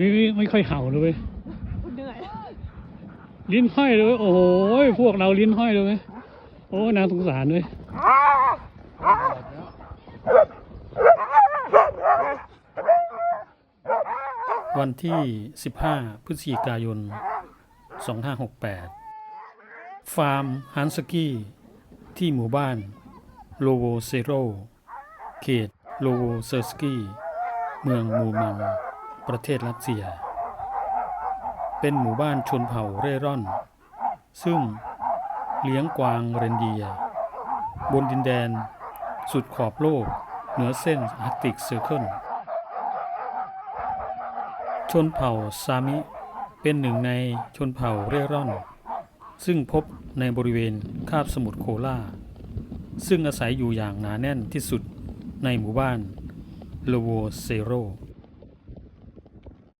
นี้ไม่ค่อยเห่าเลยเว้ยเหนื่อยลิ้นห้อยเลยเว้ยโอ้โหพวกเราลิ้นห้อยเลยเว้ยโอ้น่าสงสารเลยวันที่ 15 พฤศจิกายน 2568 ฟาร์มฮันสกี้ที่หมู่บ้านโลโวเซโรเขตโลโวเซอร์สกี้ เมืองมูมัง ประเทศรัสเซีย เป็นหมู่บ้านชนเผ่าเร่ร่อน ซึ่งเลี้ยงกวางเรนเดีย บนดินแดน สุดขอบโลก เหนือเส้นอาร์กติกเซอร์เคิลชนเผ่าซามิเป็นหนึ่งในชนเผ่าเร่ร่อน ซึ่งพบในบริเวณคาบสมุทรโคลาซึ่งอาศัยอยู่อย่างหนาแน่นที่สุดในหมู่บ้านโลโวเซโร